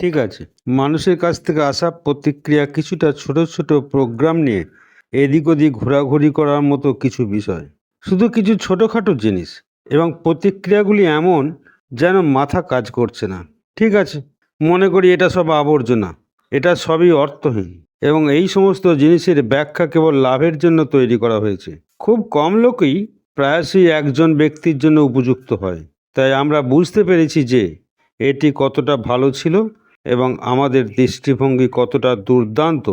ঠিক আছে। মানুষের কাছ থেকে আসা প্রতিক্রিয়া কিছুটা ছোট ছোট প্রোগ্রাম নিয়ে এদিক ওদিক ঘোরাঘুরি করার মতো কিছু বিষয়। শুধু কিছু ছোটোখাটো জিনিস এবং প্রতিক্রিয়াগুলি এমন যেন মাথা কাজ করছে না। ঠিক আছে, মনে করি এটা সব আবর্জনা। এটা সবই অর্থহীন এবং এই সমস্ত জিনিসের ব্যাখ্যা কেবল লাভের জন্য তৈরি করা হয়েছে। খুব কম লোকই প্রায়শই একজন ব্যক্তির জন্য উপযুক্ত হয়। তাই আমরা বুঝতে পেরেছি যে এটি কতটা ভালো ছিল এবং আমাদের দৃষ্টিভঙ্গি কতটা দুর্দান্ত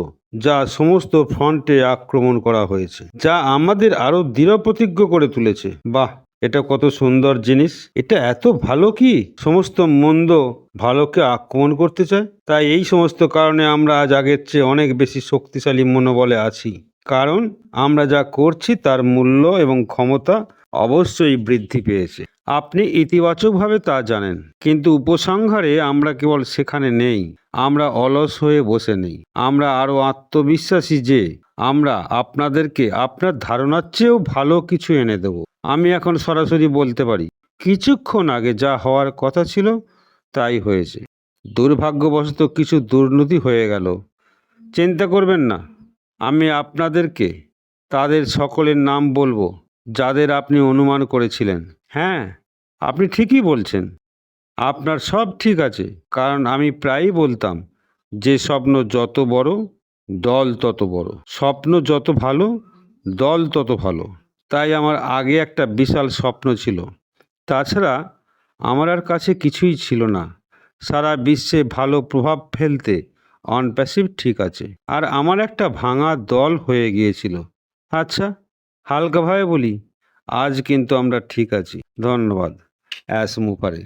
যা সমস্ত ফ্রন্টে আক্রমণ করা হয়েছে, যা আমাদের আরও দৃঢ়প্রতিজ্ঞ করে তুলেছে। বাহ, এটা কত সুন্দর জিনিস। এটা এত ভালো কি? সমস্ত মন্দ ভালোকে আক্রমণ করতে চায়? তাই এই সমস্ত কারণে আমরা আজ আগের চেয়ে অনেক বেশি শক্তিশালী মনোবলে আছি। কারণ আমরা যা করছি তার মূল্য এবং ক্ষমতা অবশ্যই বৃদ্ধি পেয়েছে। আপনি ইতিবাচকভাবে তা জানেন, কিন্তু উপসংহারে আমরা কেবল সেখানে নেই, আমরা অলস হয়ে বসে নেই, আমরা আরও আত্মবিশ্বাসী যে, আমরা আপনাদেরকে আপনার ধারণার চেয়েও ভালো কিছু এনে দেব। আমি এখন সরাসরি বলতে পারি, কিছুক্ষণ আগে যা হওয়ার কথা ছিল, তাই হয়েছে। দুর্ভাগ্যবশত কিছু দুর্নীতি হয়ে গেল। চিন্তা করবেন না, আমি আপনাদেরকে, তাদের সকলের নাম বলব, যাদের আপনি অনুমান করেছিলেন। হ্যাঁ আপনি ঠিকই বলছেন। আপনার সব ঠিক আছে, কারণ আমি প্রায়ই বলতাম, যে স্বপ্ন যত বড়, দল তত বড়। স্বপ্ন যত ভালো, দল তত ভালো। তাই আমার আগে একটা বিশাল স্বপ্ন ছিল। তাছাড়া আমার আর কাছে কিছুই ছিল না। সারা বিশ্বে ভালো প্রভাব ফেলতে অনপ্যাসিভ ঠিক আছে। আর আমার একটা ভাঙা দল হয়ে গিয়েছিল। আচ্ছা হালকাভাবে বলি, আজ কিন্তু আমরা ঠিক আছি। ধন্যবাদ। অ্যাস মুপারে